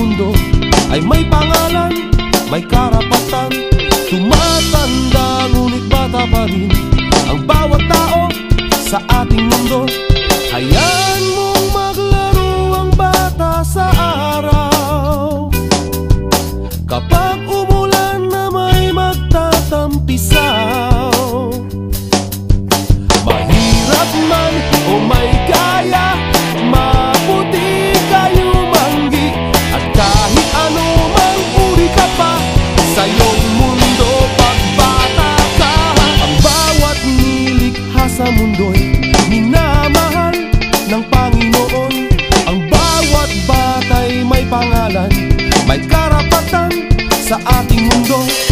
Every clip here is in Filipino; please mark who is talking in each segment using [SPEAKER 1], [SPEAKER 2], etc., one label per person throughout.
[SPEAKER 1] mundo. Ay may pangalan, may karapatan. Tumatanda ngunit bata pa rin ang bawat tao sa ating mundo. Hayaan mong maglaro ang bata sa araw. Kapag umulan na may magtatampisaw. Mahirap man 动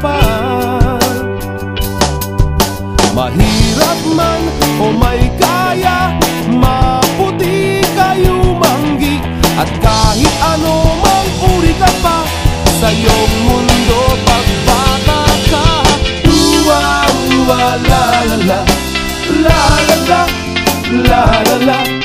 [SPEAKER 1] pa. Mahirap man o may kaya Maputi kayo manggig At kahit ano mang uri ka pa Sa iyong mundo pagbata ka Uwa, uwa, la la la. La la la, la la la.